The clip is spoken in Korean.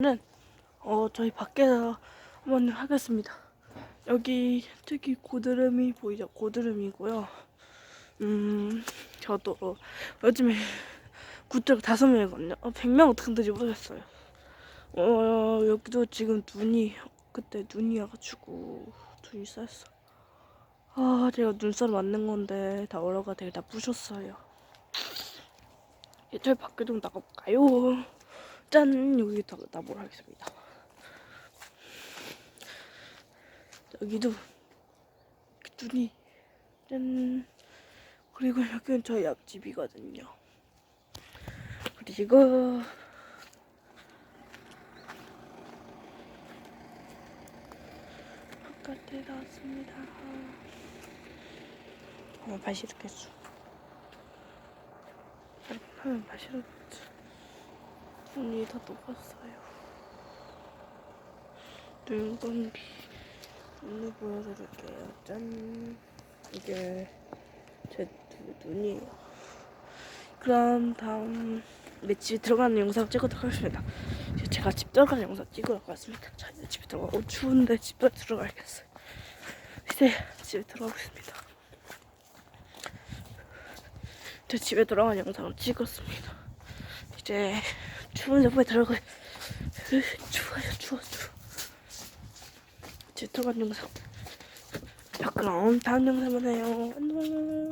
는 어, 저희 밖에서 한번 하겠습니다. 여기 특히 고드름이 보이죠? 고드름이고요. 음, 저도 요즘에 구독 다섯 명이거든요. 어, 100명 어떻게 된지 모르겠어요. 어, 여기도 지금 눈이, 그때 눈이 와가지고 눈이 쌓였어. 아, 제가 눈살 맞는 건데 다 얼어가 되게. 이제 저희 밖에 좀 나가볼까요? 짠! 여기다 나뭘 하겠습니다. 여기도 눈이 짠! 그리고 여기는 저희 앞집이거든요. 그리고 바깥에 나왔습니다. 어, 발 시렵겠어. 하면 발 시렵겠지. 눈이 다 녹았어요. 눈 공기. 눈을 보여드릴게요. 짠. 이게 제 두- 눈이에요. 그럼 다음 내 집에 들어가는 영상 찍도록 하겠습니다. 제가 집 들어가는 영상 찍으러 갔습니다. 자, 이제 집에 들어가고 추운데 집에 들어가야겠어요. 이제 집에 들어가겠습니다. 제 집에 들어가는 영상을 찍었습니다. 이제 추운데 빨리 들어가. 으, 추워요, 추워, 추워. 집에 들어가는 영상. 자, 그럼 다음 영상만 해요. 안녕.